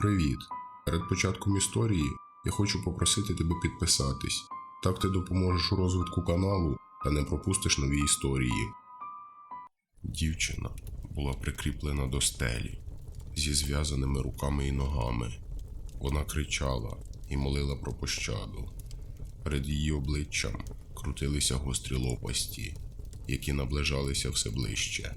Привіт! Перед початком історії я хочу попросити тебе підписатись. Так ти допоможеш у розвитку каналу та не пропустиш нові історії. Дівчина була прикріплена до стелі зі зв'язаними руками і ногами. Вона кричала і молила про пощаду. Перед її обличчям крутилися гострі лопасті, які наближалися все ближче.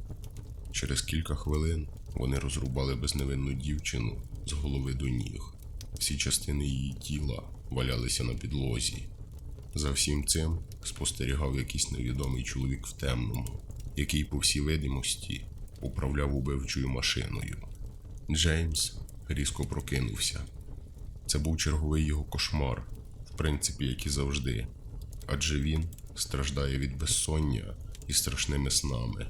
Через кілька хвилин вони розрубали безневинну дівчину з голови до ніг. Всі частини її тіла валялися на підлозі. За всім цим спостерігав якийсь невідомий чоловік в темному, який, по всій видимості, управляв убивчою машиною. Джеймс різко прокинувся. Це був черговий його кошмар, в принципі, як і завжди, адже він страждає від безсоння і страшними снами,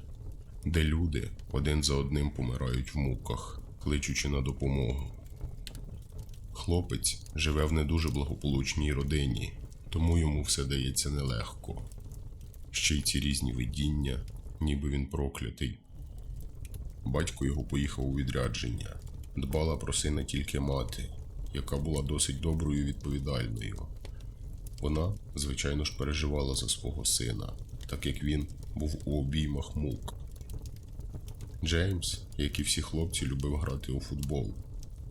де люди один за одним помирають в муках, кличучи на допомогу. Хлопець живе в не дуже благополучній родині, тому йому все дається нелегко. Ще й ці різні видіння, ніби він проклятий. Батько його поїхав у відрядження. Дбала про сина тільки мати, яка була досить доброю і відповідальною. Вона, звичайно ж, переживала за свого сина, так як він був у обіймах мук. Джеймс, як і всі хлопці, любив грати у футбол,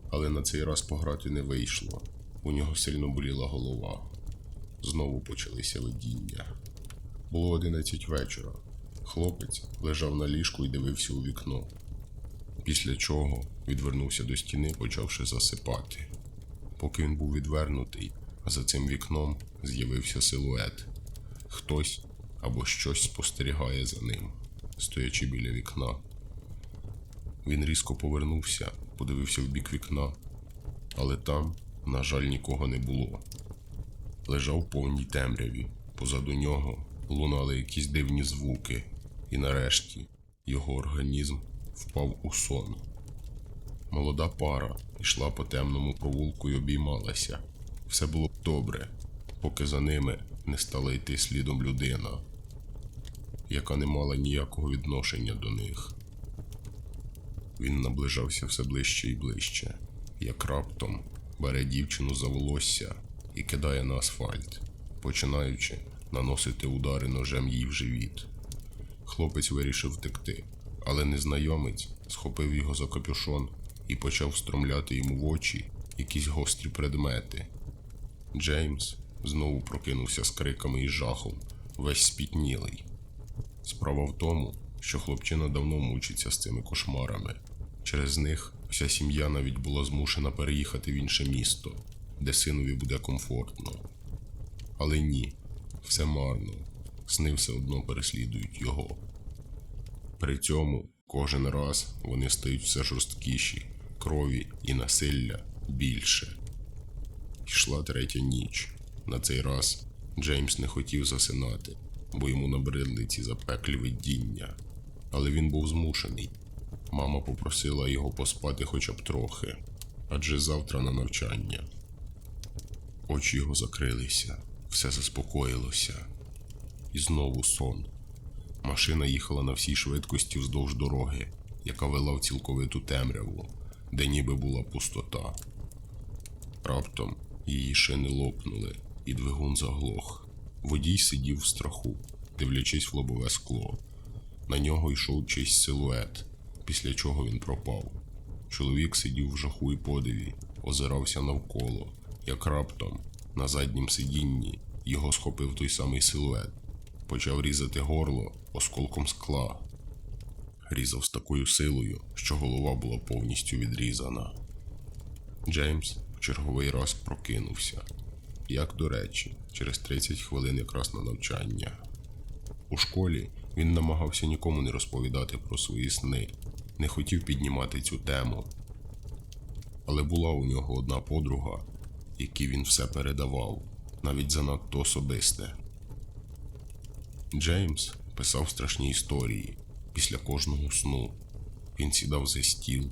але на цей раз пограти не вийшло. У нього сильно боліла голова. Знову почалися видіння. Було одинадцять вечора. Хлопець лежав на ліжку і дивився у вікно. Після чого відвернувся до стіни, почавши засипати. Поки він був відвернутий, за цим вікном з'явився силует. Хтось або щось спостерігає за ним, стоячи біля вікна. Він різко повернувся, подивився в бік вікна, але там, на жаль, нікого не було. Лежав в повній темряві. Позаду нього лунали якісь дивні звуки, і нарешті його організм впав у сон. Молода пара йшла по темному провулку і обіймалася. Все було б добре, поки за ними не стала йти слідом людина, яка не мала ніякого відношення до них. Він наближався все ближче і ближче, як раптом бере дівчину за волосся і кидає на асфальт, починаючи наносити удари ножем їй в живіт. Хлопець вирішив втекти, але незнайомець схопив його за капюшон і почав встромляти йому в очі якісь гострі предмети. Джеймс знову прокинувся з криками і жахом, весь спітнілий. Справа в тому, що хлопчина давно мучиться з цими кошмарами. Через них вся сім'я навіть була змушена переїхати в інше місто, де синові буде комфортно. Але ні, все марно, сни все одно переслідують його. При цьому кожен раз вони стають все жорсткіші, крові і насилля більше. Йшла третя ніч. На цей раз Джеймс не хотів засинати, бо йому набридли ці запеклі видіння. Але він був змушений. Мама попросила його поспати хоча б трохи, адже завтра на навчання. Очі його закрилися, все заспокоїлося. І знову сон. Машина їхала на всій швидкості вздовж дороги, яка вела в цілковиту темряву, де ніби була пустота. Раптом її шини лопнули, і двигун заглох. Водій сидів в страху, дивлячись в лобове скло. На нього йшов чийсь силует, після чого він пропав. Чоловік сидів в жаху і подиві, озирався навколо, як раптом на заднім сидінні його схопив той самий силует, почав різати горло осколком скла. Різав з такою силою, що голова була повністю відрізана. Джеймс в черговий раз прокинувся. Як до речі, через 30 хвилин якраз на навчання. У школі він намагався нікому не розповідати про свої сни, не хотів піднімати цю тему. Але була у нього одна подруга, якій він все передавав, навіть занадто особисте. Джеймс писав страшні історії після кожного сну. Він сідав за стіл,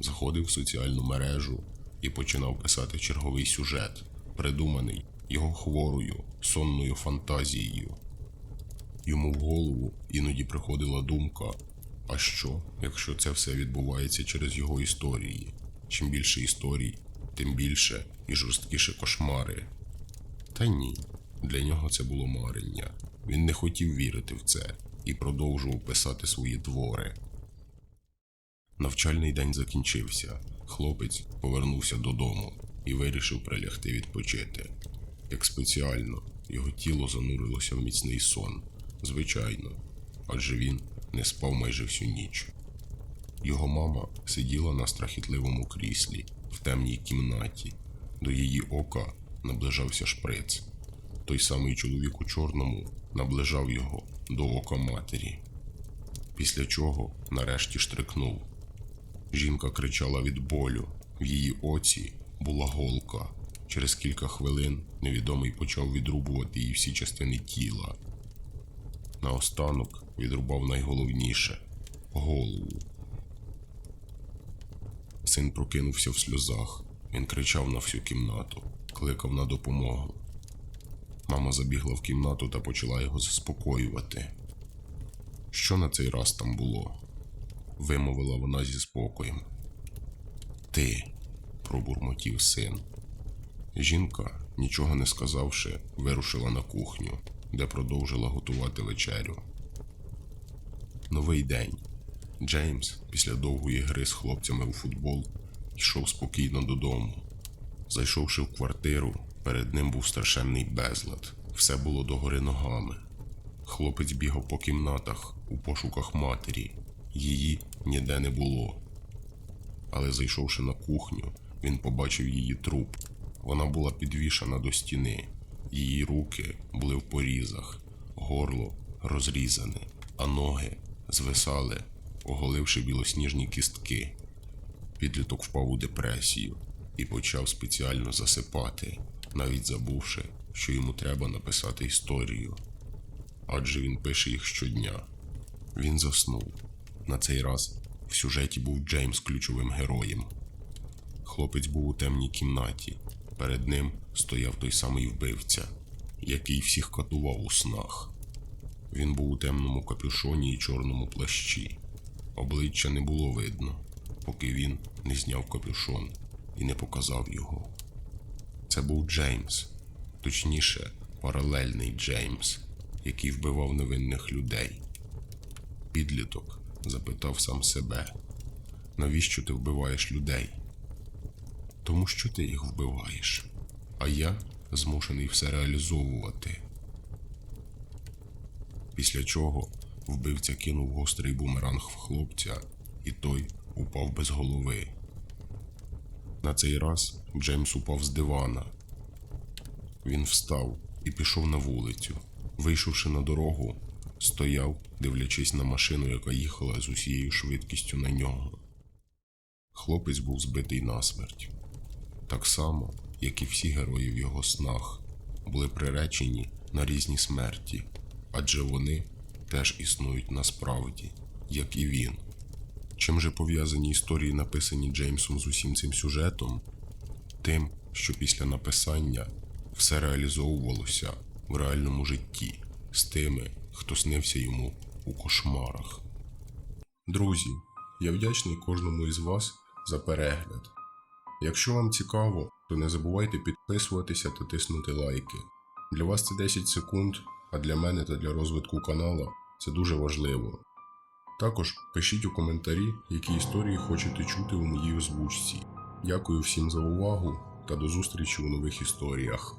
заходив в соціальну мережу і починав писати черговий сюжет, придуманий його хворою, сонною фантазією. Йому в голову іноді приходила думка: а що, якщо це все відбувається через його історії, чим більше історій, тим більше і жорсткіше кошмари. Та ні, для нього це було марення. Він не хотів вірити в це і продовжував писати свої твори. Навчальний день закінчився. Хлопець повернувся додому і вирішив прилягти відпочити. Як спеціально, його тіло занурилося в міцний сон. Звичайно, адже він не спав майже всю ніч. Його мама сиділа на страхітливому кріслі в темній кімнаті. До її ока наближався шприц. Той самий чоловік у чорному наближав його до ока матері. Після чого нарешті штрикнув. Жінка кричала від болю. В її оці була голка. Через кілька хвилин невідомий почав відрубувати їй всі частини тіла. Наостанок відрубав найголовніше голову. Син прокинувся в сльозах. Він кричав на всю кімнату, кликав на допомогу. Мама забігла в кімнату та почала його заспокоювати. Що на цей раз там було? вимовила вона зі спокоєм. Ти, пробурмотів син. Жінка, нічого не сказавши, вирушила на кухню, де продовжила готувати вечерю. Новий день. Джеймс, після довгої гри з хлопцями у футбол, йшов спокійно додому. Зайшовши в квартиру, перед ним був страшенний безлад. Все було догори ногами. Хлопець бігав по кімнатах у пошуках матері. Її ніде не було. Але зайшовши на кухню, він побачив її труп. Вона була підвішана до стіни. Її руки були в порізах, горло розрізане, а ноги звисали, оголивши білосніжні кістки. Підліток впав у депресію і почав спеціально засипати, навіть забувши, що йому треба написати історію. Адже він пише їх щодня. Він заснув. На цей раз в сюжеті був Джеймс ключовим героєм. Хлопець був у темній кімнаті. Перед ним стояв той самий вбивця, який всіх катував у снах. Він був у темному капюшоні і чорному плащі. Обличчя не було видно, поки він не зняв капюшон і не показав його. Це був Джеймс, точніше, паралельний Джеймс, який вбивав невинних людей. Підліток запитав сам себе, навіщо ти вбиваєш людей? Тому що ти їх вбиваєш, а я змушений все реалізовувати. Після чого вбивця кинув гострий бумеранг в хлопця, і той упав без голови. На цей раз Джеймс упав з дивана. Він встав і пішов на вулицю. Вийшовши на дорогу, стояв, дивлячись на машину, яка їхала з усією швидкістю на нього. Хлопець був збитий насмерть. Так само, як і всі герої в його снах, були приречені на різні смерті, адже вони теж існують насправді, як і він. Чим же пов'язані історії, написані Джеймсом з усім цим сюжетом? Тим, що після написання все реалізовувалося в реальному житті з тими, хто снився йому у кошмарах. Друзі, я вдячний кожному із вас за перегляд. Якщо вам цікаво, то не забувайте підписуватися та тиснути лайки. Для вас це 10 секунд, а для мене та для розвитку канала це дуже важливо. Також пишіть у коментарі, які історії хочете чути у моїй озвучці. Дякую всім за увагу та до зустрічі у нових історіях.